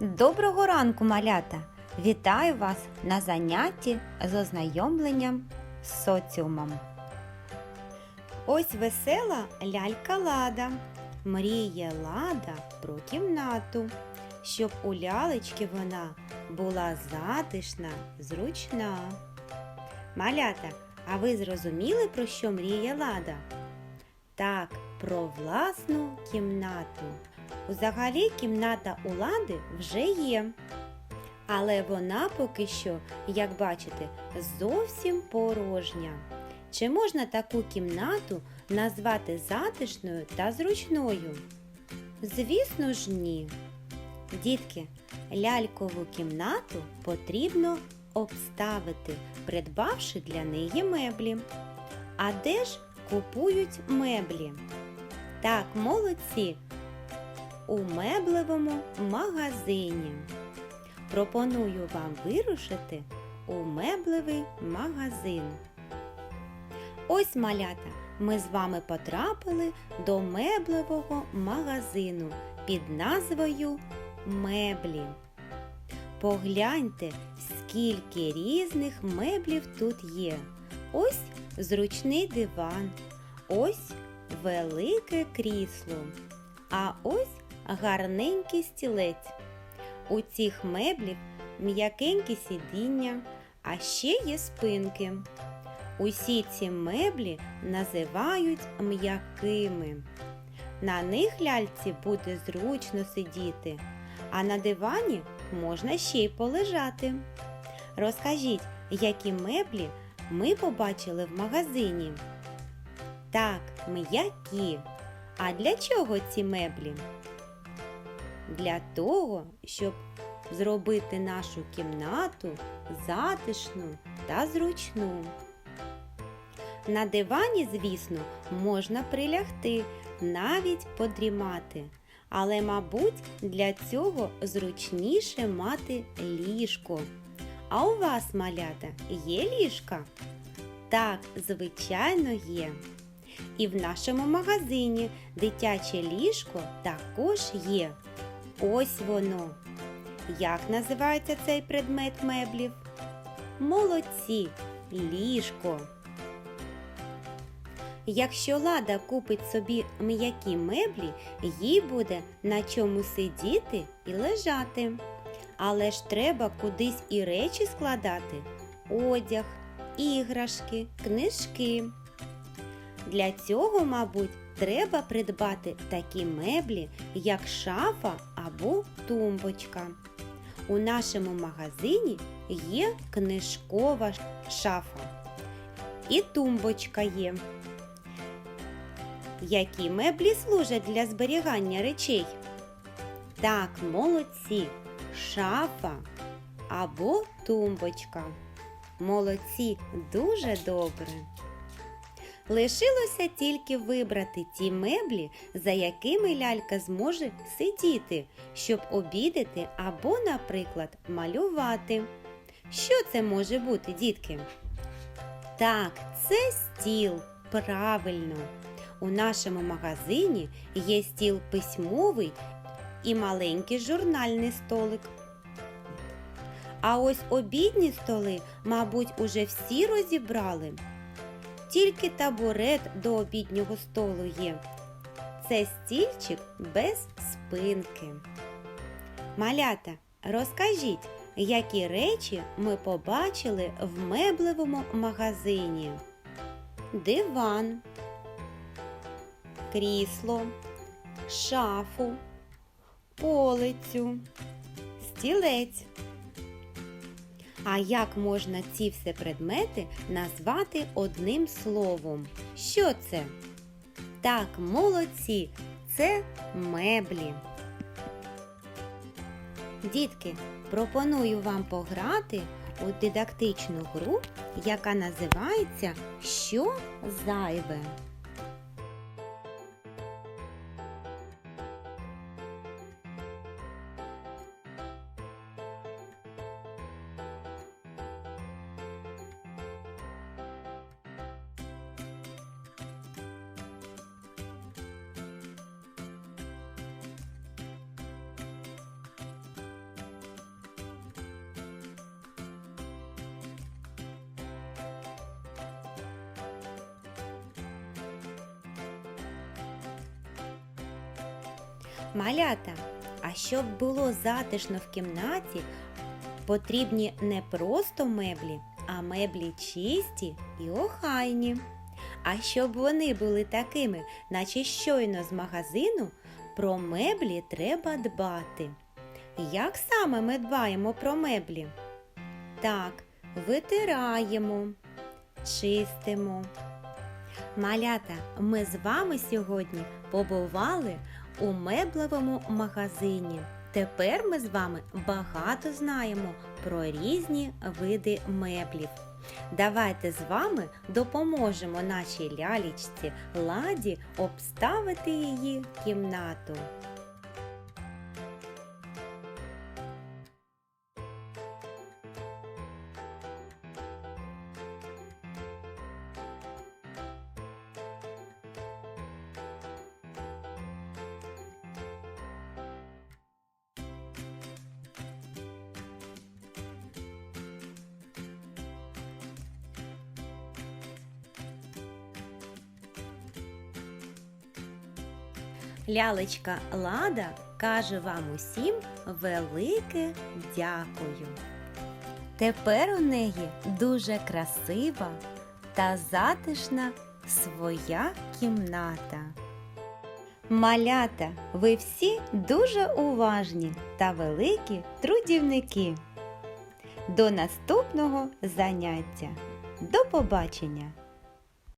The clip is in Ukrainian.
Доброго ранку, малята! Вітаю вас на занятті з ознайомленням з соціумом. Ось весела лялька Лада. Мріє Лада про кімнату, щоб у лялечки вона була затишна, зручна. Малята, а ви зрозуміли, про що мріє Лада? Так, про власну кімнату. Взагалі кімната у лади вже є. Але вона поки що, як бачите, зовсім порожня. Чи можна таку кімнату назвати затишною та зручною? Звісно ж, ні. Дітки, лялькову кімнату потрібно обставити, придбавши для неї меблі. А де ж купують меблі? Так, молодці! у меблевому магазині. Пропоную вам вирушити у меблевий магазин. Ось малята, ми з вами потрапили до меблевого магазину під назвою Меблі. Погляньте, скільки різних меблів тут є. Ось зручний диван, ось велике крісло, а ось гарненький стілець. У цих меблів м'якенькі сидіння, а ще є спинки. Усі ці меблі називають м'якими. На них ляльці буде зручно сидіти, а на дивані можна ще й полежати. Розкажіть, які меблі ми побачили в магазині? Так, м'які. А для чого ці меблі? Для того, щоб зробити нашу кімнату затишну та зручну. На дивані, звісно, можна прилягти, навіть подрімати. Але, мабуть, для цього зручніше мати ліжко. А у вас, малята, є ліжка? Так, звичайно, є. І в нашому магазині дитяче ліжко також є. Ось воно. Як називається цей предмет меблів? Молодці, ліжко. Якщо лада купить собі м'які меблі, їй буде на чому сидіти і лежати. Але ж треба кудись і речі складати: одяг, іграшки, книжки. Для цього, мабуть, треба придбати такі меблі, як шафа або тумбочка. У нашому магазині є книжкова шафа. І тумбочка є. Які меблі служать для зберігання речей? Так, молодці, шафа або тумбочка. Молодці, дуже добре. Лишилося тільки вибрати ті меблі, за якими лялька зможе сидіти, щоб обідати або, наприклад, малювати. Що це може бути, дітки? Так, це стіл. Правильно. У нашому магазині є стіл письмовий і маленький журнальний столик. А ось обідні столи, мабуть, уже всі розібрали. Тільки табурет до обіднього столу є. Це стільчик без спинки. Малята, розкажіть, які речі ми побачили в меблевому магазині? Диван, крісло, шафу, полицю, стілець. А як можна ці все предмети назвати одним словом? Що це? Так, молодці, це меблі. Дітки, пропоную вам пограти у дидактичну гру, яка називається Що зайве. Малята, а щоб було затишно в кімнаті, потрібні не просто меблі, а меблі чисті і охайні. А щоб вони були такими, наче щойно з магазину, про меблі треба дбати. Як саме ми дбаємо про меблі? Так, витираємо, чистимо. Малята, ми з вами сьогодні побували у меблевому магазині. Тепер ми з вами багато знаємо про різні види меблів. Давайте з вами допоможемо нашій лялічці ладі обставити її кімнату. Лялечка Лада каже вам усім велике дякую. Тепер у неї дуже красива та затишна своя кімната. Малята, ви всі дуже уважні та великі трудівники. До наступного заняття. До побачення!